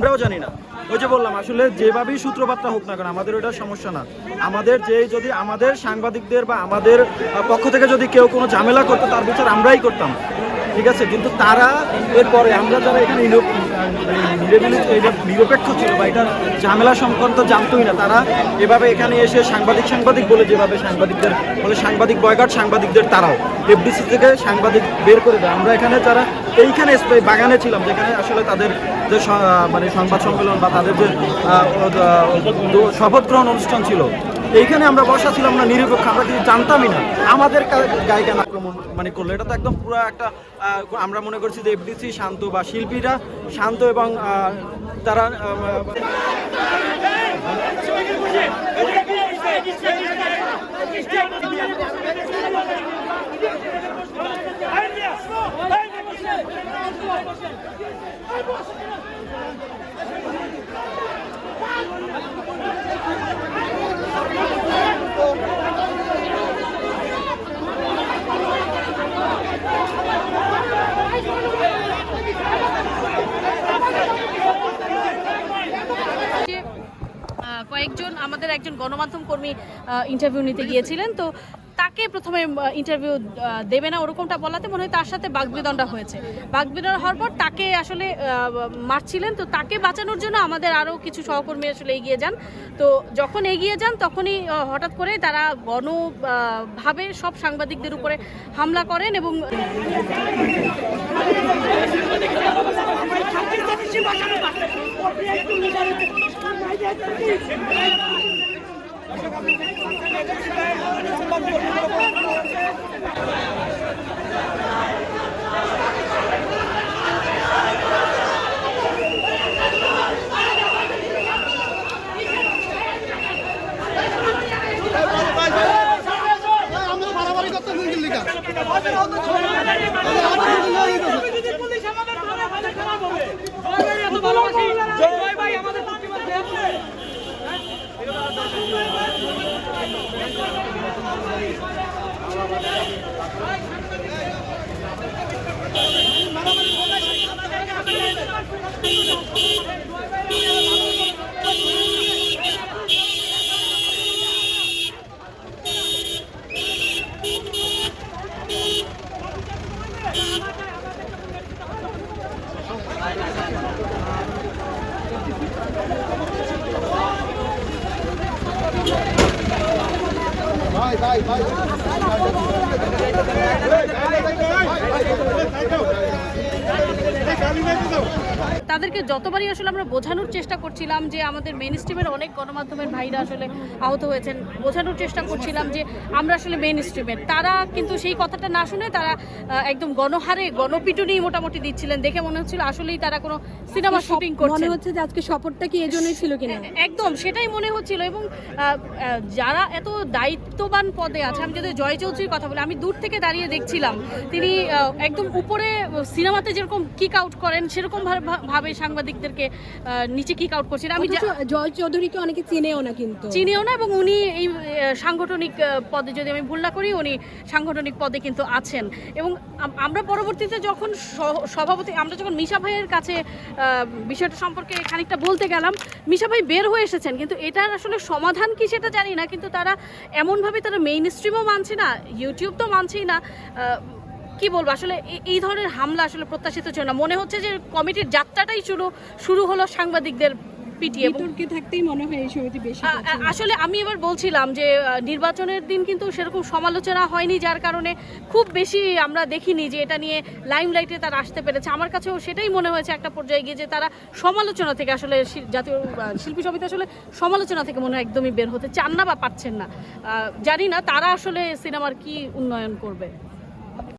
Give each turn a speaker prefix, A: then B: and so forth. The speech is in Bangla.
A: আমরাও জানি না। ওই যে বললাম, আসলে যেভাবেই সূত্রপাতটা হোক না কেন, আমাদের ওইটা সমস্যা না। আমাদের যে যদি আমাদের সাংবাদিকদের বা আমাদের পক্ষ থেকে যদি কেউ কোনো ঝামেলা করতো, তার বিচার আমরাই করতাম। ঠিক আছে? কিন্তু তারা এরপরে, আমরা যারা এখানে নিরপেক্ষ ছিল বা এটা ঝামেলা সংক্রান্ত জানতোই না, তারা এভাবে এখানে এসে সাংবাদিক সাংবাদিক বলে যেভাবে সাংবাদিকদের, বলে সাংবাদিক বয়কাট সাংবাদিকদের তারাও এফডিসি থেকে সাংবাদিক বের করে দেয়। আমরা এখানে যারা এইখানে বাগানে ছিলাম, যেখানে আসলে তাদের যে মানে সংবাদ সম্মেলন বা তাদের যে শপথ গ্রহণ অনুষ্ঠান ছিল এইখানে আমরা বসা ছিলাম না নিরপেক্ষ আমরা কিছু জানতামই না আমাদের গায়ে আক্রমণ মানে করল এটা তো একদম পুরো একটা আমরা মনে করছি যে এফডিসি শান্ত বা শিল্পীরা শান্ত এবং তারা
B: কয়েকজন, আমাদের একজন গণমাধ্যম কর্মী ইন্টারভিউ নিতে গিয়েছিলেন। তো তাকে প্রথমে ইন্টারভিউ দেবে না ওরকমটা বলাতে, মনে হয় তার সাথে বাগবিদণ্ডা হয়েছে। বাগবিদণ্ডা হওয়ার পর তাকে আসলে মারছিলেন। তো তাকে বাঁচানোর জন্য আমাদের আরও কিছু সহকর্মী আসলে এগিয়ে যান। তো যখন এগিয়ে যান, তখনই হঠাৎ করে তারা গণভাবে সব সাংবাদিকদের উপরে হামলা করেন এবং
C: আমরা বাড়াবাড়ি করতে মুশকিল লিখা
D: পুলিশ আমাদের ধরে ফেলে খারাপ হবে জয় এত ভালোবাসি জয় ভাই আমাদের প্রতিবাদ দেখলে
C: ভাই ভাই
B: তাদেরকে যতবারই আসলে আমরা বোঝানোর চেষ্টা করছিলাম যে আমাদের মেন স্ট্রিমের অনেক গণমাধ্যমের ভাইরা আসলে আহত হয়েছেন বোঝানোর চেষ্টা করছিলাম যে আমরা আসলে মেন স্ট্রিমের তারা কিন্তু সেই কথাটা না শুনে তারা একদম গণহারে গণপিটুনি মোটামুটি দিচ্ছিলেন। দেখে মনে হচ্ছিল আসলেই তারা কোনো সিনেমা শুটিং করছে।
E: মনে হচ্ছে যে আজকে শপথটা কি এজন্যই ছিল কিনা?
B: একদম সেটাই মনে হচ্ছিল এবং যারা এত দায়িত্ববান পদে আছে আমি যদি জয় চৌধুরীর কথা বলি আমি দূর থেকে দাঁড়িয়ে দেখছিলাম। তিনি একদম উপরে সিনেমাতে যেরকম কিক আউট করেন সেরকম ভাবে- ভাবে সাংবাদিকদেরকে নিচে কিক আউট করছেন আমি
E: জয় চৌধুরীকে অনেকে চিনেও না কিন্তু।
B: চিনিও না এবং উনি এই সাংগঠনিক পদে যদি আমি ভুল না করি উনি সাংগঠনিক পদে কিন্তু আছেন। এবং আমরা পরবর্তীতে যখন সভাপতি আমরা যখন মিশা ভাইয়ের কাছে বিষয়টা সম্পর্কে খানিকটা বলতে গেলাম মিশা ভাই বের হয়ে এসেছেন। কিন্তু এটার আসলে সমাধান কি সেটা জানি না কিন্তু তারা এমনভাবে তারা মেইন স্ট্রিমও মানছে না ইউটিউব তো মানছেই না। কি বলব? আসলে এই ধরনের হামলা আসলে প্রত্যাশিত ছিল না। মনে হচ্ছে যে কমিটির যাত্রাটাই শুরু শুরু হলো সাংবাদিকদের পিটিয়ে
E: বিতর্কে থাকতেই মনে হয় এই বেশি
B: আসলে আমি এবার বলছিলাম যে নির্বাচনের দিন কিন্তু সেরকম সমালোচনা হয়নি যার কারণে খুব বেশি আমরা দেখিনি যে এটা নিয়ে লাইমলাইটে তারা আসতে পেরেছে। আমার কাছেও সেটাই মনে হয়েছে একটা পর্যায়ে গিয়ে যে তারা সমালোচনা থেকে আসলে জাতীয় শিল্পী সমিতি আসলে সমালোচনা থেকে মনে হয় একদমই বের হতে চান না বা পাচ্ছেন না। জানি না তারা আসলে সিনেমার কি উন্নয়ন করবে।